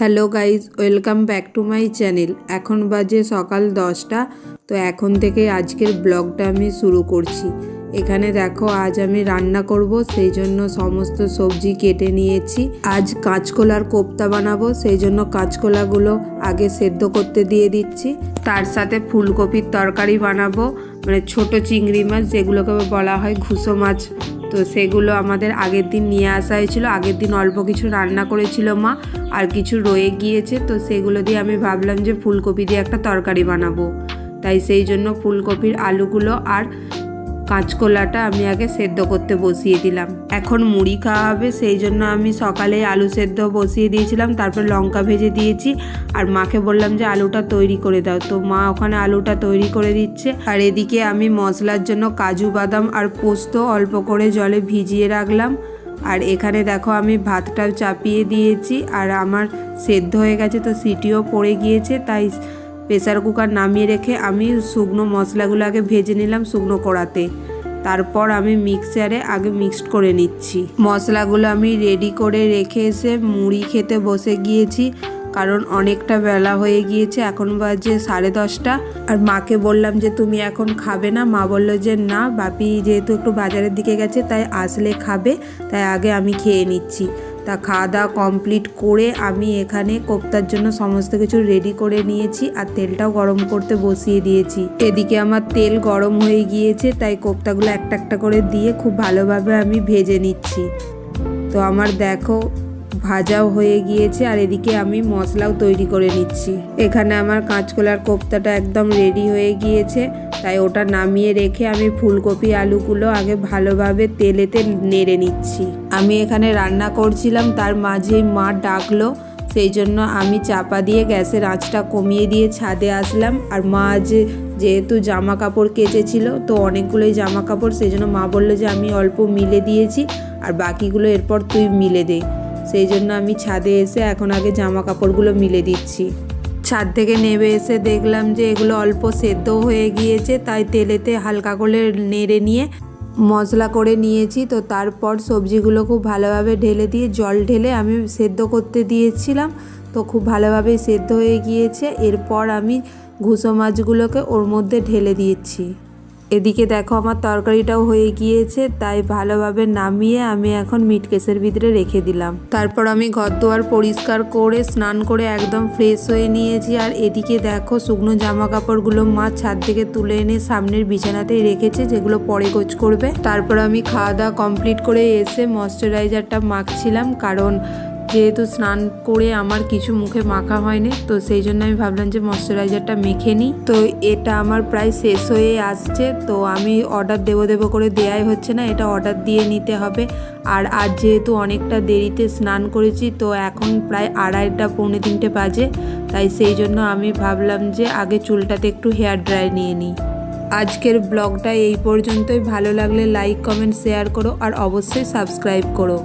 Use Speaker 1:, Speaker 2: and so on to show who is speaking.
Speaker 1: Hello guys, welcome back to my channel. এখন বাজে সকাল দশটা, তো এখন থেকে আজকের ব্লগটা আমি শুরু করছি। এখানে দেখো, আজ আমি রান্না করব, সেই জন্য সমস্ত সবজি কেটে নিয়েছি। আজ কাঁচকলার কোপ্তা বানাবো, সেই জন্য কাঁচকলাগুলো আগে সেদ্ধ করতে দিয়ে দিচ্ছি। তার সাথে ফুলকপির তরকারি বানাবো মানে ছোট চিংড়ি মাছ, যেগুলোকে বলা হয় ঘুষো মাছ। তো সেগুলো আমাদের আগের দিন নিয়ে আসা হয়েছিল। আগের দিন অল্প কিছু রান্না করেছিল মা, আর কিছু রয়ে গিয়েছে। তো সেগুলো দিয়ে আমি ভাবলাম যে ফুলকপি দিয়ে একটা তরকারি বানাবো। তাই সেই জন্য ফুলকপির আলুগুলো আর কাঁচকলাটা আমি আগে সেদ্ধ করতে বসিয়ে দিলাম। এখন মুড়ি খাওয়া হবে, সেই জন্য আমি সকালে আলু সেদ্ধ বসিয়ে দিয়েছিলাম, তারপর লঙ্কা ভেজে দিয়েছি, আর মাকে বললাম যে আলুটা তৈরি করে দাও। তো মা ওখানে আলুটা তৈরি করে দিচ্ছে, আর এদিকে আমি মশলার জন্য কাজু বাদাম আর পোস্ত অল্প করে জলে ভিজিয়ে রাখলাম। আর এখানে দেখো আমি ভাতটাও চাপিয়ে দিয়েছি, আর আমার সেদ্ধ হয়ে গেছে, তো সিটিও পড়ে গিয়েছে, তাই প্রেসার কুকার নামিয়ে রেখে আমি শুকনো মশলাগুলো আগে ভেজে নিলাম শুকনো কড়াতে। তারপর আমি মিক্সারে আগে মিক্সড করে নিচ্ছি। মশলাগুলো আমি রেডি করে রেখে এসে মুড়ি খেতে বসে গিয়েছি, কারণ অনেকটা বেলা হয়ে গিয়েছে, এখন বাজে সাড়ে দশটা। আর মাকে বললাম যে, তুমি এখন খাবে না? মা বলল যে, না, বাপি যেহেতু একটু বাজারের দিকে গেছে, তাই আসলে খাবে, তাই আগে আমি খেয়ে নিচ্ছি। তা খাওয়া দাওয়া কমপ্লিট করে আমি এখানে কোপ্তার জন্য সমস্ত কিছু রেডি করে নিয়েছি আর তেলটাও গরম করতে বসিয়ে দিয়েছি। এদিকে আমার তেল গরম হয়ে গিয়েছে, তাই কোপ্তাগুলো একটা একটা করে দিয়ে খুব ভালোভাবে আমি ভেজে নিচ্ছি। তো আমার দেখো ভাজাও হয়ে গিয়েছে আর এদিকে আমি মশলাও তৈরি করে নিচ্ছি। এখানে আমার কাঁচকলার কোপ্তাটা একদম রেডি হয়ে গিয়েছে। তাই ওটা নামিয়ে রেখে আমি ফুলকপি আলুগুলো আগে ভালোভাবে তেলেতে নেড়ে নিচ্ছি। আমি এখানে রান্না করছিলাম, তার মাঝেই মা ডাকলো। সেই জন্য আমি চাপা দিয়ে গ্যাসের আঁচটা কমিয়ে দিয়ে ছাদে আসলাম। আর মা যে যেহেতু জামা কাপড় কেচেছিল, তো অনেকগুলোই জামা কাপড় সেই জন্য মা বলল যে আমি অল্প মিলে দিয়েছি। আর বাকিগুলো এরপর তুই মিলে দে। সেই জন্য আমি ছাদে এসে এখন আগে জামা কাপড়গুলো মিলে দিচ্ছি। ছাদ থেকে নেমে এসে দেখলাম যে এগুলো অল্প সেদ্ধ হয়ে গিয়েছে, তাই তেলেতে হালকা করে নেড়ে নিয়ে মশলা করে নিয়েছি। তো তারপর সবজিগুলো খুব ভালোভাবে ঢেলে দিয়ে জল ঢেলে আমি সেদ্ধ করতে দিয়েছিলাম। তো খুব ভালোভাবেই সেদ্ধ হয়ে গিয়েছে। এরপর আমি ঘুষো মাছগুলোকে ওর মধ্যে ঢেলে দিয়েছি। এদিকে দেখো আমার তরকারিটাও হয়ে গিয়েছে, তাই ভালোভাবে নামিয়ে আমি এখন মিট কেসের ভিতরে রেখে দিলাম। তারপর আমি ঘর দুয়ার পরিষ্কার করে, স্নান করে একদম ফ্রেশ হয়ে নিয়েছি। আর এদিকে দেখো শুকনো জামা কাপড়গুলো মা ছাদ থেকে তুলে এনে সামনের বিছানাতেই রেখেছে, যেগুলো পরে গোছ করবে। তারপর আমি খাওয়া দাওয়া কমপ্লিট করে এসে ময়শ্চারাইজারটা মাখছিলাম, কারণ যেহেতু স্নান করে আমার কিছু মুখে মাখা হয়নি, তো সেই জন্য আমি ভাবলাম যে ময়শ্চারাইজারটা মেখে নিই। তো এটা আমার প্রায় শেষ হয়ে আসছে, তো আমি অর্ডার দেবো দেবো করে দেয়াই হচ্ছে না, এটা অর্ডার দিয়ে নিতে হবে। আর আজ যেহেতু অনেকটা দেরিতে স্নান করেছি, তো এখন প্রায় আড়াইটা, পৌনে তিনটে বাজে, তাই সেই জন্য আমি ভাবলাম যে আগে চুলটাতে একটু হেয়ার ড্রাই নিয়ে নিই। আজকের ব্লগটা এই পর্যন্তই, ভালো লাগলে লাইক, কমেন্ট, শেয়ার করো, আর অবশ্যই সাবস্ক্রাইব করো।